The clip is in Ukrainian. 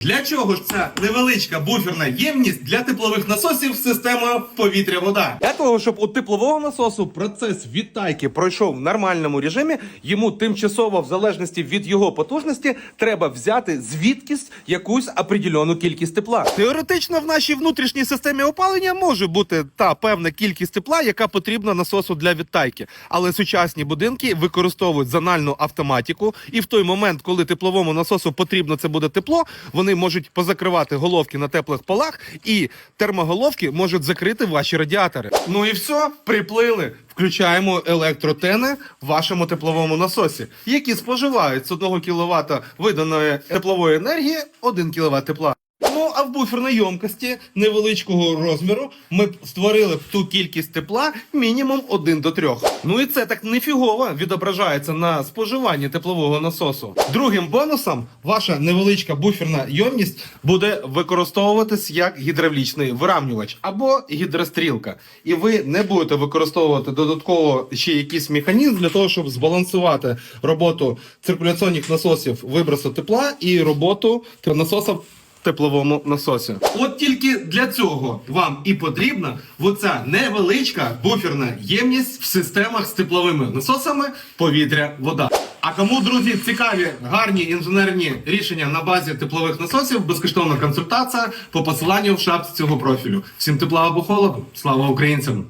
Для чого ж ця невеличка буферна ємність для теплових насосів система повітря-вода? Для того, щоб у теплового насосу процес відтайки пройшов в нормальному режимі, йому тимчасово, в залежності від його потужності, треба взяти звідкись якусь определену кількість тепла. Теоретично в нашій внутрішній системі опалення може бути та певна кількість тепла, яка потрібна насосу для відтайки. Але сучасні будинки використовують зональну автоматику, і в той момент, коли тепловому насосу потрібно це буде тепло, вони можуть позакривати головки на теплих полах, і термоголовки можуть закрити ваші радіатори. Ну і все, приплили. Включаємо електротени в вашому тепловому насосі, які споживають з 1 кВт виданої теплової енергії 1 кВт тепла. Ну а в буферній ємкості невеличкого розміру ми б створили б ту кількість тепла мінімум 1 до 3. Ну і це так нефігово відображається на споживанні теплового насосу. Другим бонусом ваша невеличка буферна ємність буде використовуватись як гідравлічний виравнювач або гідрострілка. І ви не будете використовувати додатково ще якийсь механізм для того, щоб збалансувати роботу циркуляційних насосів вибросу тепла і роботу насосів тепловому насосі. От тільки для цього вам і потрібна оця невеличка буферна ємність в системах з тепловими насосами повітря-вода. А кому, друзі, цікаві гарні інженерні рішення на базі теплових насосів, безкоштовна консультація по посиланню в шапці цього профілю. Всім тепла або холоду. Слава українцям!